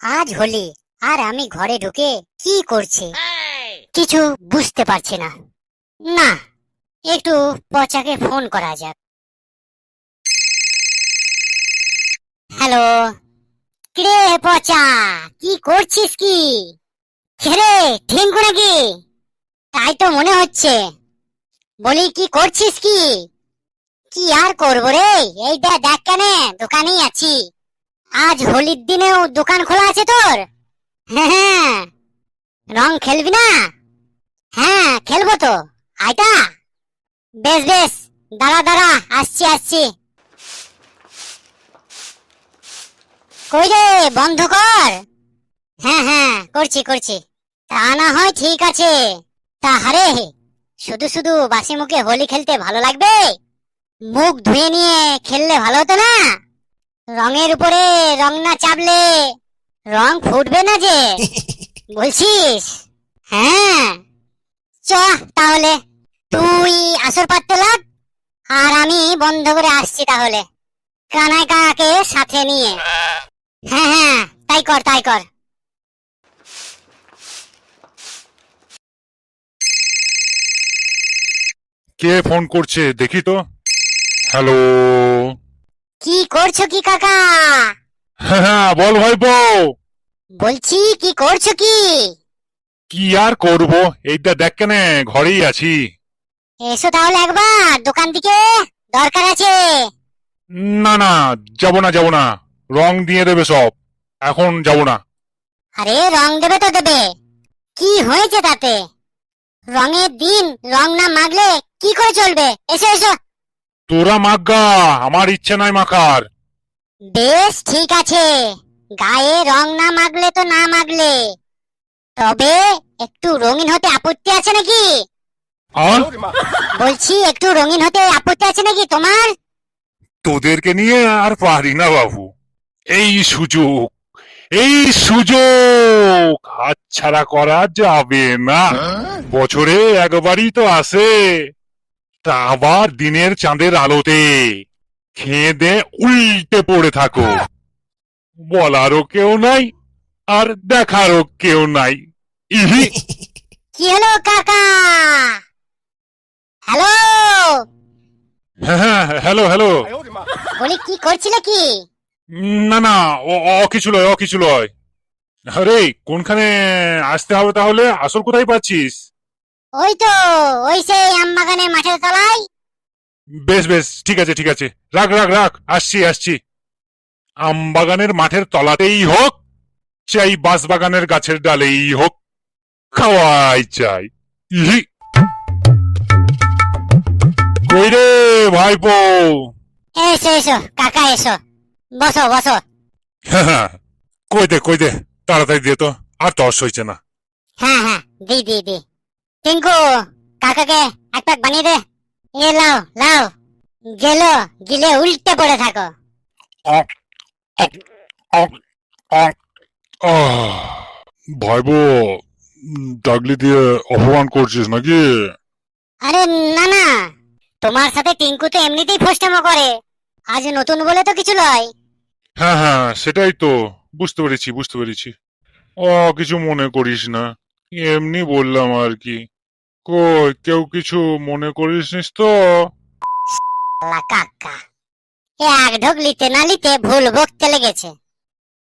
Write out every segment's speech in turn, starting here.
আজ হোলি আর আমি ঘরে ঢুকে কি করছে? কিছু বুঝতে পারছি না। না, একটু পচাকে ফোন করা যাক। হ্যালো, কিরে পচা, কি করছিস কি? রে ঠিঙ্কু নাকি? তাই তো মনে হচ্ছে। বলি, কি করছিস কি? কি আর করব রে? এইটা দেখ কেন, দোকানেই আছি। আজ হোলির দিনেও দোকান খোলা আছে তোর? হ্যাঁ হ্যাঁ। রং খেলবি না? হ্যাঁ খেলব তো। আয়টা বেশ বেশ। দাঁড়া দাঁড়া। আসছি আসছি। কই রে, বন্ধ কর। হ্যাঁ হ্যাঁ করছি করছি। তা না হয় ঠিক আছে। তা হারে, শুধু শুধু বাসি মুখে হোলি খেলতে ভালো লাগবে? মুখ ধুয়ে নিয়ে খেললে ভালো হতো না? রঙের উপরে রং না চাপলে রং ফুটবে না যে। বলছিস? হ্যাঁ। চ তাহলে তুই আসর পাততে লাগ আর আমি বন্ধ করে আসছি তাহলে। কানাই কাকাকে সাথে নিয়ে। হ্যাঁ হ্যাঁ তাই কর তাই কর। কে ফোন করছে দেখি তো। হ্যালো। কি করছ কি কাকা? হ্যাঁ হ্যাঁ বল ভাইপো। বলছি কি করছ কি? কি আর করব? এইটা দেখ কেন ঘরেই আছি। এসো তাহলে একবার দোকান দিকে দরকার আছে। না না যাব না যাব না। রং দিয়ে দেবে সব। এখন যাব না। আরে রং দেবে তো দেবে। কি হয়েছে তাতে? রঙের দিন রং না মাগলে কি করে চলবে? এসো এসো। তোরা মাগা আমার ইচ্ছে নাই মাখার। বেশ ঠিক আছে। গায়ে রং না মাগলে তো না মাগলে। তবে একটু রঙিন হতে আপত্তি আছে নাকি? আর? বলছি একটু রঙিন হতে আপত্তি আছে নাকি তোমার? তোদেরকে নিয়ে আর পারি না বাবু। এই সুযোগ এই সুযোগ হাতছাড়া করা যাবে না। বছরে একবারই তো আসে। তা আবার দিনের চাঁদের আলোতে খেয়ে উল্টে পড়ে থাকো। বলারও কেউ নাই আর দেখারও কেউ নাই। ইহি। কি হলো কাকা? হ্যালো? হ্যাঁ হ্যাঁ হ্যালো হ্যালো। বলি কি করছিলে কি? না না ও ও কিছু লয় ও কিছু লয়। আরে কোনখানে আসতে হবে তাহলে? আসল কোথায় পাচ্ছিস? ওই তো ওই সেই আমবাগানের মাঠের তলায়? বেশ বেশ ঠিক আছে ঠিক আছে। রাখ রাখ রাখ আসছি আসছি। আম বাগানের মাঠের তলাতেই হোক চাই বাঁশ বাগানের গাছের ডালেই হোক খাওয়াই চাই। ইহি। কই রে ভাইপো? এসো এসো কাকা এসো। বসো বসো। হ্যাঁ, কই দে কই দে তাড়াতাড়ি দে তো আর তস হয়েছে না। হ্যাঁ হ্যাঁ দি দি দি। টিঙ্কু কাকাকে এক প্যাক বানিয়ে দে। এ লাও লাও। গেল গিলে উল্টে পড়ে থাকো। ভাইবো ডাগলি দিয়ে অপমান করছিস নাকি? আরে না না। তোমার সাথে টিঙ্কু তো এমনিতেই ফোস্টামো করে। আজ নতুন বলে তো কিছু লয় হ্যাঁ হ্যাঁ সেটাই তো। বুঝতে পেরেছি বুঝতে পেরেছি। ও কিছু মনে করিস না। এমনি বললাম আর কি। কই কেউ কিছু মনে করিস নিস তো কাকা এক ঢোক লিতে না লিতে ভুল বকতে লেগেছে।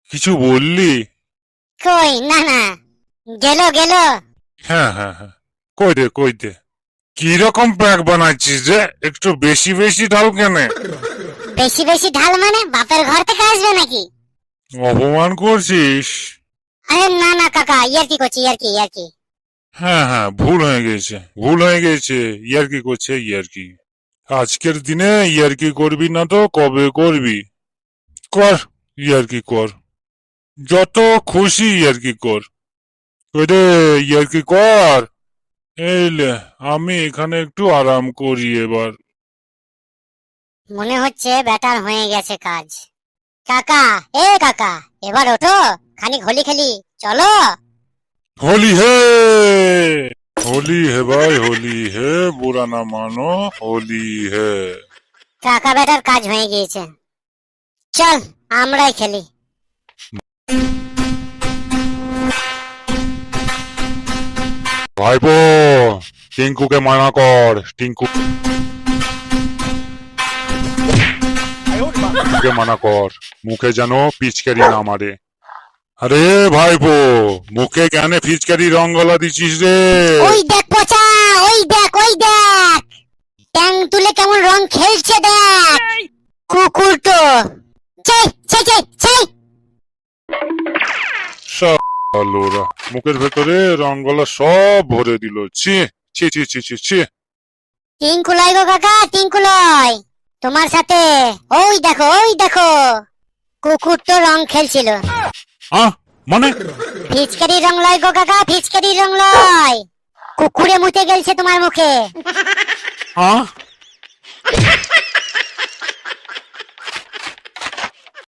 কিছু বললি? কই না না গেল গেল। হ্যাঁ হ্যাঁ হ্যাঁ কই দে কই দে। কি রকম প্যাক বানাচ্ছিস যে একটু বেশি বেশি ঢাল কেনে? বেশি বেশি ঢাল মানে বাপের ঘর থেকে আসবে নাকি? অপমান করছিস? আরে না না কাকা ইয়ার কি করছি ইয়ার কি ইয়ার কি হ্যাঁ হ্যাঁ ভুল হয়ে গেছে ভুল হয়ে গেছে ইয়ারকি করছে ইয়ারকি। আজকের দিনে ইয়ারকি করবি না তো কবে করবি? কর ইয়ারকি কর। যত খুশি ইয়ারকি কর। ওরে ইয়ারকি কর এই আমি এখানে একটু আরাম করি এবার। মনে হচ্ছে ব্যাটার হয়ে গেছে কাজ। কাকা এ কাকা এবার ওঠো। খানিক হোলি খেলি চলো। হোলি হে হোলি হে ভাই হোলি হে বুড়া মানো হোলি হে। কাকা বেটার কাজ হয়ে গিয়েছে। চল আমরাই খেলি। ভাইপো টিঙ্কুকে মানা কর টিঙ্কু মানা কর মুখে যেন পিচকারি না মারে। আরে ভাইপো মুখে কেন ফিচকারি রং গলা দিছিস রে? ওই দেখ পচা ওই দেখ ওই দেখ। ট্যাং তুলে কেমন রং খেলছে দেখ। কুকুর তো। চাই চাই চাই চাই লোরা মুখের ভেতরে রং গলা সব ভরে দিল। ছি ছি ছি ছি ছি ছি। টিঙ্কুলয় গো কাকা টিঙ্কুলয় তোমার সাথে ওই দেখো ওই দেখো। কুকুর তো রং খেলছিল। আহ মানে? ফিচকারি রং লয় গো কাকা ফিচকারি রং লয়। কুকুরে মুতে গেলছে তোমার মুখে। আহ